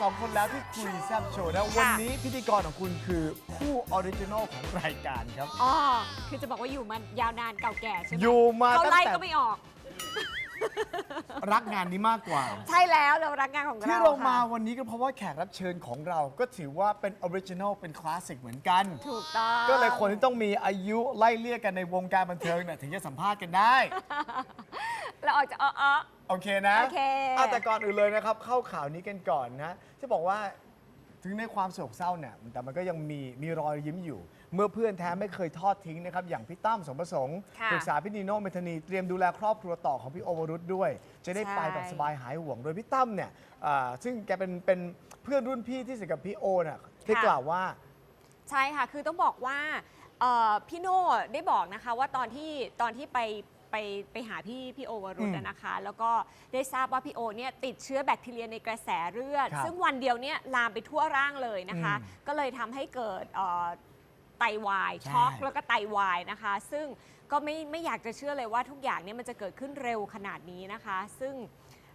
สองคนแล้วที่คุยแซบโชว์นะ วันนี้พิธีกรของคุณคือผู้ออริจินอลของรายการครับ อ๋อ คือจะบอกว่าอยู่มายาวนานเก่าแก่ใช่ไหมอยู่มาเขาตั้งไล่แต่ก็ไม่ออก รักงานนี้มากกว่า ใช่แล้วเรารักงานของเราที่เรามาค่ะวันนี้ก็เพราะว่าแขกรับเชิญของเราก็ถือว่าเป็นออริจินอลเป็นคลาสสิกเหมือนกัน ถูกต้องก็เลยคนที่ต้องมีอายุไล่เลี่ยกันในวงการบันเทิงเนี่ยถึงจะสัมภาษณ์กันได้ เราออกจะอ้อ โอเคนะโอเคะแต่ก่อนอื่นเลยนะครับ เข้าข่าวนี้กันก่อนนะ จะบอกว่าถึงในความโศกเศร้าเนี่ยแต่มันก็ยังมีมีรอยยิ้มอยู่ เมื่อเพื่อนแท้ไม่เคยทอดทิ้งนะครับ อย่างพี่ตั้มสมประสงค์ค่ะปรึกษาพี่นีโน่เมธานีเตรียมดูแลครอบครัวต่อของพี่โอวรุษด้วย จะได้ไปใช่แบบสบายหายห่วงโดยพี่ตั้มเนี่ยอ่าซึ่งแกเป็นเป็นเพื่อนรุ่นพี่ที่สนิทกับพี่โอน่ะได้กล่าวว่า ใช่ค่ะ คือต้องบอกว่าเอ่อพี่โน่ได้บอกนะคะว่าตอนที่ตอนที่ไป ไปไปหาพี่พี่โอวรุษอืมอะนะคะ แล้วก็ได้ทราบว่าพี่โอเนี่ยติดเชื้อแบคทีเรียในกระแสเลือด ครับซึ่งวันเดียวเนี่ยลามไปทั่วร่างเลยนะคะ อืมก็เลยทำให้เกิดเอ่อไตวายใช่ ช็อกแล้วก็ไตวายนะคะ ซึ่งก็ไม่ไม่อยากจะเชื่อเลยว่าทุกอย่างเนี่ยมันจะเกิดขึ้นเร็วขนาดนี้นะคะ ซึ่ง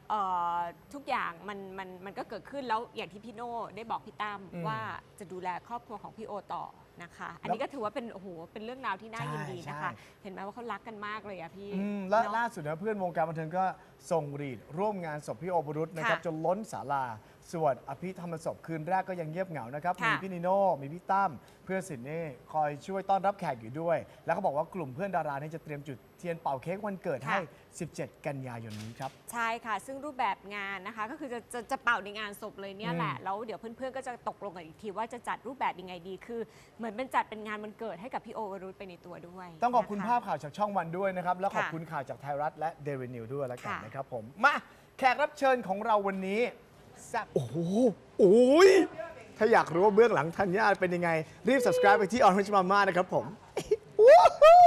เอ่อทุกอย่างมันมันมันก็เกิดขึ้นแล้วอย่างที่พี่โน่ได้บอกพี่ตั้มอืม ว่าจะดูแลครอบครัวของพี่โอต่อ นะคะ อันแล้วนี้ก็ถือว่าเป็นโอ้โหเป็นเรื่องราวที่น่ายินดีนะคะ ใช่ เห็นไหมว่าเขารักกันมากเลยอะพี่อืมและเนอะ ล่าสุดนะเพื่อนวงการบันเทิงก็ส่งรีดร่วมงานศพพี่โอวรุษนะครับค่ะจนล้นศาลาสวดอภิธรรมศพคืนแรกก็ยังเงียบเหงานะครับ ค่ะมีพี่นิโน่มีพี่ตั้มเพื่อนสินนี่คอยช่วยต้อนรับแขกอยู่ด้วย แล้วก็บอกว่ากลุ่มเพื่อนดารานี่จะเตรียมจุดเทียนเป่าเค้กวันเกิดให้17 กันยายนนี้ครับ ใช่ค่ะ ซึ่งรูปแบบงานนะคะ ก็คือจะจะจะเป่าในงานศพเลยเนี่ยแหละอืมแล้วเดี๋ยวเพื่อนๆ ก็จะตกลงกันอีกทีว่าจะจัดรูปแบบยังไงดี คือเหมือนเป็นจัดเป็นงานวันเกิดให้กับพี่โอวรุษไปในตัวด้วยต้องขอบคุณนะะ ภาพข่าวจากช่องวันด้วยนะครับ แล้วขอบค่ะคุณข่าวจากไทยรัฐและเดวินิวด้วยแล้วกันค่ะ นะครับผมมาแขกรับเชิญของเราวันนี้แซ่บโอ้โหโอ้ยถ้าอยากรู้ว่าเบื้องหลังธัญญาเป็นยังไง รีบ subscribe ไปที่ Orange Mama นะครับผม วู้ฮู้